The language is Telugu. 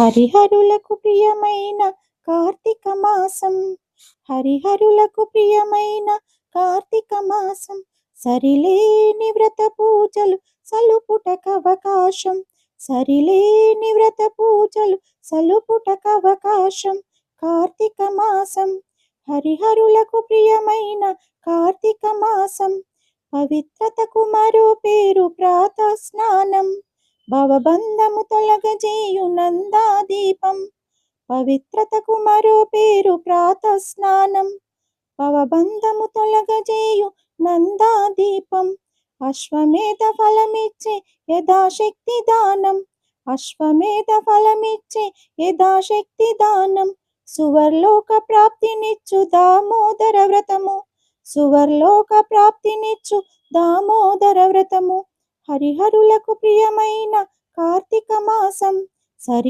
హరిహరులకు ప్రియమైన కార్తీక మాసం. హరిహరులకు ప్రియమైన కార్తీక మాసం. సరిలేని వ్రత పూజలు సలుపుటకవకాశం సరిలేని వ్రత పూజలు సలుపుటకవకాశం కార్తీక మాసం. హరిహరులకు ప్రియమైన కార్తీక మాసం. పవిత్రతకు మరో పేరు ప్రాత స్నానం భవబంధము తొలగజేయు నందాదీపం. పవిత్రతకు మరో పేరు ప్రాత స్నానం భవబంధము తొలగజేయు నందాదీపం. అశ్వమేధ ఫలమిచ్చే యథాశక్తి దానం. అశ్వమేధ ఫలమిచ్చే యథాశక్తి దానం. సువర్లోక ప్రాప్తినిచ్చు దామోదర వ్రతము. సువర్లోక ప్రాప్తినిచ్చు దామోదర వ్రతము. హరిహరులకు ప్రియమైన కార్తీక మాసం. సరి